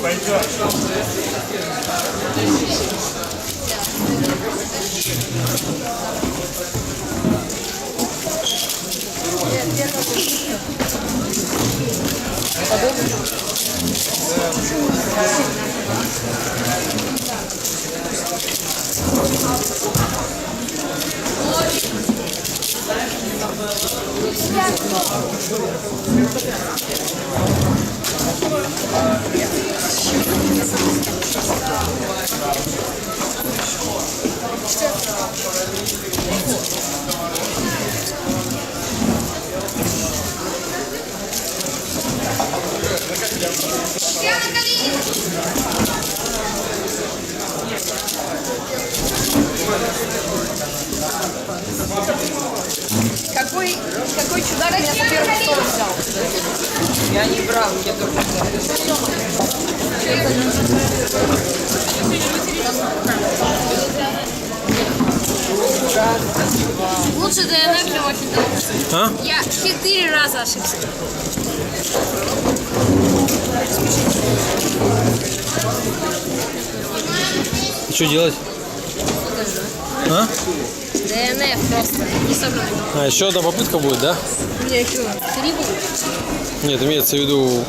пойдет. подобное. Какой, какой чудак меня за первый стол взял? Я не брал, я только Лучше ДНФ считать. А? Я четыре раза ошибся. И что делать? А? ДНФ просто. Не. А, еще одна попытка будет, да? Три будут. Нет, имеется в виду